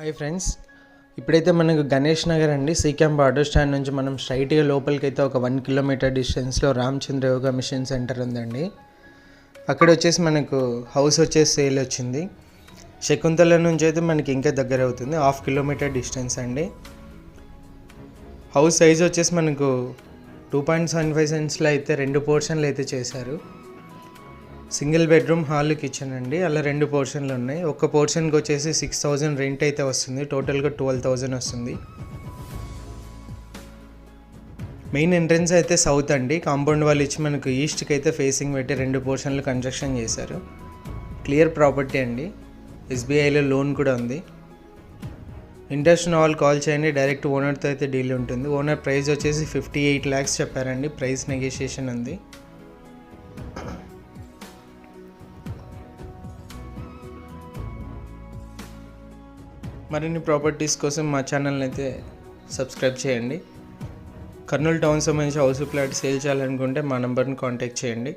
Hi friends. ఇప్పుడైతే మనకు గణేష్ నగర్ అండి. సీ ఆటో స్టాండ్ నుంచి మనం స్ట్రైట్గా లోపలికి అయితే ఒక వన్ కిలోమీటర్ డిస్టెన్స్లో రామచంద్ర యోగా మిషన్ సెంటర్ ఉందండి. అక్కడ వచ్చేసి మనకు హౌస్ వచ్చేసి సేల్ వచ్చింది. శకుంతల నుంచి అయితే మనకి ఇంకా దగ్గర అవుతుంది. హాఫ్ కిలోమీటర్ డిస్టెన్స్ అండి. హౌస్ సైజ్ వచ్చేసి మనకు టూ పాయింట్ సెవెన్ ఫైవ్ సెంట్స్లో అయితే రెండు పోర్షన్లు అయితే చేశారు. సింగిల్ బెడ్రూమ్ హాల్ కిచెన్ అండి. అలా రెండు పోర్షన్లు ఉన్నాయి. ఒక పోర్షన్కి వచ్చేసి సిక్స్ థౌజండ్ రెంట్ అయితే వస్తుంది. టోటల్గా ట్వెల్వ్ థౌజండ్ వస్తుంది. మెయిన్ ఎంట్రన్స్ అయితే సౌత్ అండి. కాంపౌండ్ వాళ్ళు ఇచ్చి మనకు ఈస్ట్కి అయితే ఫేసింగ్ పెట్టి రెండు పోర్షన్లు కన్స్ట్రక్షన్ చేశారు. క్లియర్ ప్రాపర్టీ అండి. ఎస్బీఐలో లోన్ కూడా ఉంది. ఇంట్రెస్ట్ ఉన్న వాళ్ళు కాల్ చేయండి డైరెక్ట్ ఓనర్తో అయితే డీల్ ఉంటుంది. ఓనర్ ప్రైస్ వచ్చేసి ఫిఫ్టీ ఎయిట్ ల్యాక్స్ చెప్పారండి. ప్రైస్ నెగోషియేషన్ ఉంది. మరిన్ని ప్రాపర్టీస్ కోసం మా ఛానల్ని అయితే సబ్స్క్రైబ్ చేయండి. కర్నూలు టౌన్ సంబంధించి హౌస్ ప్లాట్ సేల్ చేయాలనుకుంటే మా నెంబర్ని కాంటాక్ట్ చేయండి.